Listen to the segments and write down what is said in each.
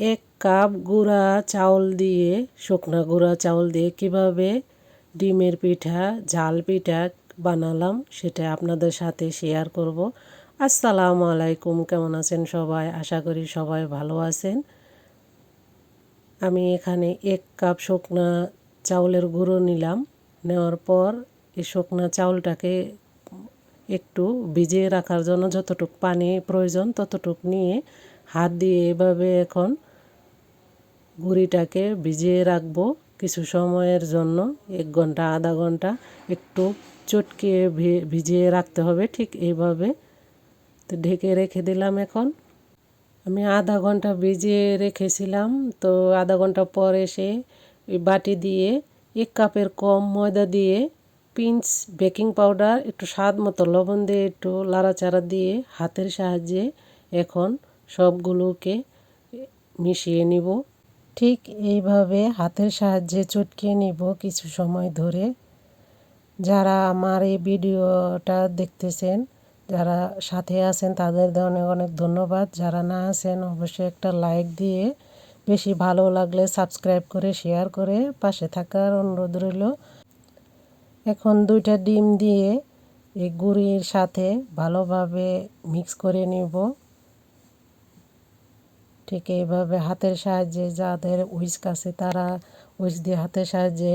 এক কাপ গুঁড়া চাউল দিয়ে, শুকনা গুঁড়া চাউল দিয়ে কীভাবে ডিমের পিঠা, ঝাল পিঠা বানালাম সেটা আপনাদের সাথে শেয়ার করব। আসসালামু আলাইকুম, কেমন আছেন সবাই? আশা করি সবাই ভালো আছেন। আমি এখানে এক কাপ শুকনা চাউলের গুঁড়ো নিলাম। নেওয়ার পর এই শুকনা চাউলটাকে একটু ভিজিয়ে রাখার জন্য যতটুক পানি প্রয়োজন ততটুক নিয়ে হাত দিয়ে এভাবে এখন গুঁড়িটাকে ভিজিয়ে রাখব কিছু সময়ের জন্য, এক ঘণ্টা, আধা ঘণ্টা, একটু চটকিয়ে ভিজিয়ে রাখতে হবে, ঠিক এইভাবে। তো ঢেকে রেখে দিলাম এখন। আমি আধা ঘণ্টা ভিজিয়ে রেখেছিলাম, তো আধা ঘণ্টা পর এসে বাটি দিয়ে এক কাপের কম ময়দা দিয়ে পিঞ্চ বেকিং পাউডার, একটু স্বাদ মতো লবণ দিয়ে একটু লাড়াচাড়া দিয়ে হাতের সাহায্যে এখন সবগুলোকে মিশিয়ে নিব। ঠিক এইভাবে হাতের সাহায্যে চটকিয়ে নিব কিছু সময় ধরে। যারা আমার এই ভিডিওটা দেখতেছেন, যারা সাথে আছেন, তাদের অনেক অনেক ধন্যবাদ। যারা না আছেন, অবশ্যই একটা লাইক দিয়ে বেশি ভালো লাগলে সাবস্ক্রাইব করে, শেয়ার করে পাশে থাকার অনুরোধ রইল। এখন দুইটা ডিম দিয়ে এই গুড়ির সাথে ভালোভাবে মিক্স করে নিব। ঠিক এইভাবে হাতের সাহায্যে যাদের উইস্ক আছে তারা উইস্ক দিয়ে হাতের সাহায্যে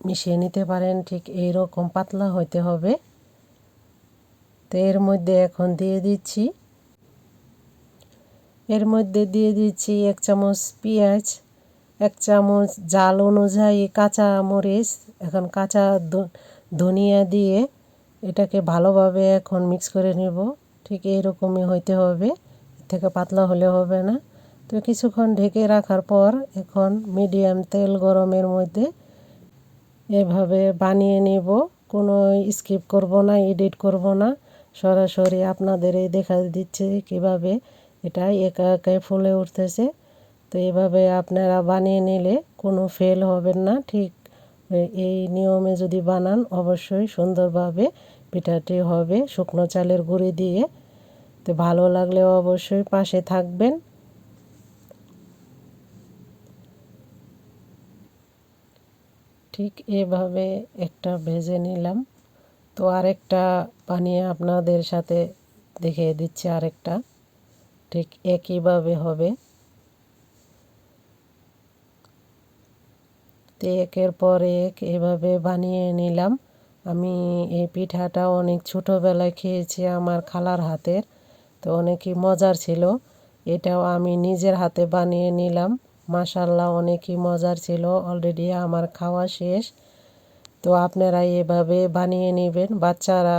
মিশিয়ে নিতে পারেন। ঠিক এই রকম পাতলা হইতে হবে। তো এর মধ্যে এখন দিয়ে দিচ্ছি। এর মধ্যে দিয়ে দিচ্ছি এক চামচ পেঁয়াজ, এক চামচ জাল অনুযায়ী কাঁচা মরিচ, এখন কাঁচা ধনিয়া দিয়ে এটাকে ভালোভাবে এখন মিক্স করে নেব। ঠিক এইরকমই হইতে হবে। থেকে পাতলা হলে হবে না। তো কিছুক্ষণ ঢেকে রাখার পর এখন মিডিয়াম তেল গরমের মধ্যে এভাবে বানিয়ে নেব। কোনো স্কিপ করব না, এডিট করব না। সরাসরি আপনাদের এই দেখা দিচ্ছে কীভাবে এটা একা একাই ফুলে উঠতেছে। তো এভাবে আপনারা বানিয়ে নিলে কোনো ফেল হবেন না। ঠিক এই নিয়মে যদি বানান, অবশ্যই সুন্দরভাবে পিঠাটি হবে। শুকনো চালের গুঁড়ি দিয়ে তো ভালো লাগলে অবশ্যই পাশে থাকবেন। ঠিক এভাবে একটা ভেজে নিলাম। তো আরেকটা বানিয়ে আপনাদের সাথে দেখিয়ে দিচ্ছি আরেকটা। ঠিক একইভাবে হবে। তো একের পর এক এভাবে বানিয়ে নিলাম। আমি এই পিঠাটা অনেক ছোটোবেলায় খেয়েছি আমার খালার হাতের। তো অনেকই মজার ছিল। এটাও আমি নিজের হাতে বানিয়ে নিলাম। মাসাল্লাহ অনেকই মজার ছিল। অলরেডি আমার খাওয়া শেষ। তো আপনারা এভাবে বানিয়ে নেবেন। বাচ্চারা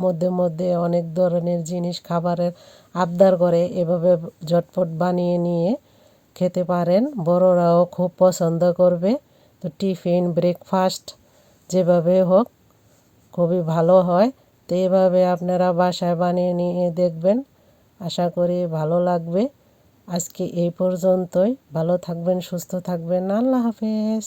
মধ্যে মধ্যে অনেক ধরনের জিনিস খাবারের আবদার করে। এভাবে ঝটপট বানিয়ে নিয়ে খেতে পারেন। বড়রাও খুব পছন্দ করবে। তো টিফিন, ব্রেকফাস্ট যেভাবে হোক, খুবই ভালো হয়। তো এভাবে আপনারা বাসায় বানিয়ে নিয়ে দেখবেন। আশা করি ভালো লাগবে। আজকে এই পর্যন্তই। ভালো থাকবেন, সুস্থ থাকবেন। আল্লাহ হাফেজ।